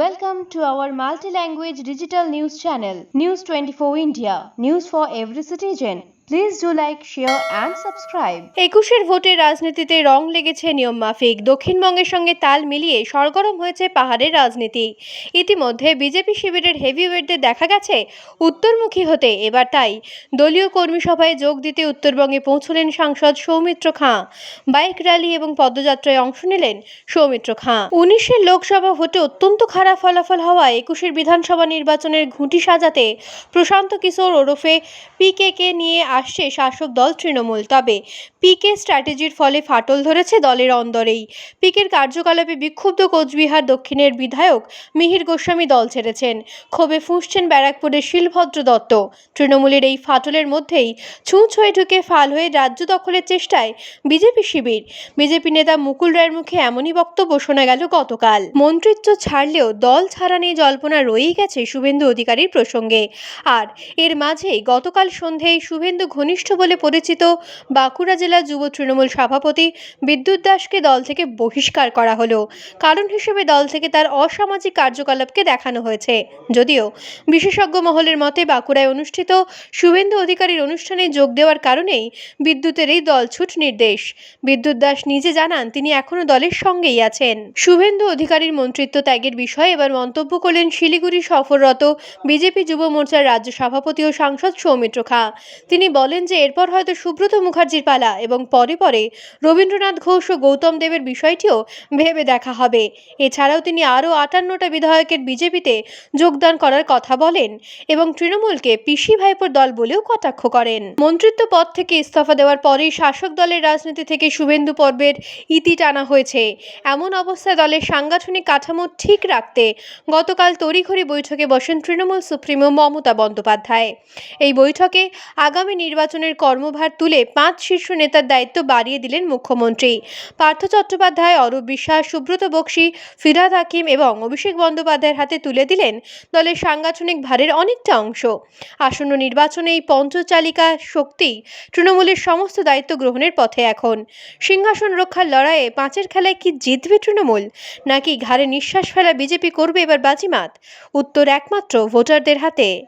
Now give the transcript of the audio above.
Welcome to our multi-language digital news channel, News 24 India. News for every citizen. Please do like, share and subscribe. একুশের ভোটের রাজনীতিতে রং লেগেছে নিয়ম মাফিক। দক্ষিণবঙ্গের সঙ্গে তাল মিলিয়ে সরগরম হয়েছে পাহাড়ের রাজনীতি। ইতিমধ্যে বিজেপি শিবিরের হেভিওয়েটদের দেখা গেছে উত্তরমুখী হতে। এবার তাই দলীয় কর্মী সভায় যোগ দিতে উত্তরবঙ্গে পৌঁছলেন সাংসদ সৌমিত্র খাঁ। বাইক র্যালি এবং পদযাত্রায় অংশ নিলেন সৌমিত্র খাঁ। উনিশের লোকসভা ভোটে অত্যন্ত খারাপ ফলাফল হওয়ায় একুশের বিধানসভা নির্বাচনের ঘুঁটি সাজাতে প্রশান্ত কিশোর ওরফে পিকেকে নিয়ে আসছে শাসক দল তৃণমূল। তবে পিকে স্ট্র্যাটেজির ফলে ফাটল ধরেছে দলের অন্দরেই। পিকের কার্যকলাপে বিক্ষুব্ধ কোচবিহার দক্ষিণের বিধায়ক মিহির গোস্বামী দল ছেড়েছেন। ক্ষোভে ফুঁসছেন ব্যারাকপুরের শিলভদ্র দত্ত। তৃণমূলের এই ফাটলের মধ্যেই ছুঁচ হয়ে ঢুকে ফাল হয়ে রাজ্য দখলের চেষ্টায় বিজেপি শিবির। বিজেপি নেতা মুকুল রায়ের মুখে এমনই বক্তব্য শোনা গেল গতকাল। মন্ত্রিত্ব ছাড়লেও দল ছাড়া নিয়ে জল্পনা রয়েই গেছে শুভেন্দু অধিকারীর প্রসঙ্গে। আর এর মাঝেই গতকাল সন্ধেয় শুভেন্দু ঘনিষ্ঠ বলে পরিচিত বাঁকুড়া জেলা যুব তৃণমূল সভাপতি বিদ্যুৎ দাসকে দল থেকে বহিষ্কার করা হলো। কারণ হিসেবে দল থেকে তার অসামাজিক কার্যকলাপকে দেখানো হয়েছে। যদিও বিশেষজ্ঞ মহলের মতে বাঁকুড়ায় অনুষ্ঠিত শুভেন্দু অধিকারীর অনুষ্ঠানে যোগ দেওয়ার কারণেই বিদ্যুতের এই দলছুট নির্দেশ। বিদ্যুৎ দাস নিজে জানান, তিনি এখনও দলের সঙ্গেই আছেন। শুভেন্দু অধিকারীর মন্ত্রিত্ব ত্যাগের বিষয়ে এবার মন্তব্য করলেন শিলিগুড়ি সফররত বিজেপি যুব মোর্চার রাজ্য সভাপতি ও সাংসদ সৌমিত্র খাঁ। তিনি বলেন যে এরপর হয়তো সুব্রত মুখার্জির পালা এবং পরে পরে রবীন্দ্রনাথ ঘোষ ও গৌতম দেবের বিষয়টিও ভেবে দেখা হবে। এছাড়াও তিনি আরও আটান্নটা বিধায়কের বিজেপিতে যোগদান করার কথা বলেন এবং তৃণমূলকে পিসি ভাইপোর দল বলেও কটাক্ষ করেন। মন্ত্রিত্ব পদ থেকে ইস্তফা দেওয়ার পরেই শাসক দলের রাজনীতি থেকে শুভেন্দু পর্বের ইতি টানা হয়েছে। এমন অবস্থায় দলের সাংগঠনিক কাঠামো ঠিক রাখতে গতকাল তড়িঘড়ি বৈঠকে বসেন তৃণমূল সুপ্রিমো মমতা বন্দ্যোপাধ্যায়। এই বৈঠকে আগামী নির্বাচনের কর্মভার তুলে পাঁচ শীর্ষ নেতার দায়িত্ব বাড়িয়ে দিলেন মুখ্যমন্ত্রী। পার্থ চট্টোপাধ্যায়, অরূপ বিশ্বাস, সুব্রত বক্সি, ফিরাদ হাকিম এবং অভিষেক বন্দ্যোপাধ্যায়ের হাতে তুলে দিলেন দলের সাংগঠনিক ভারের অনেকটা অংশ। আসন্ন নির্বাচনে এই পঞ্চচালিকা শক্তি তৃণমূলের সমস্ত দায়িত্ব গ্রহণের পথে এখন। সিংহাসন রক্ষার লড়াইয়ে পাঁচের খেলায় কি জিতবে তৃণমূল? নাকি ঘাড়ে নিঃশ্বাস ফেলা বিজেপি করবে এবার বাজিমাত? উত্তর একমাত্র ভোটারদের হাতে।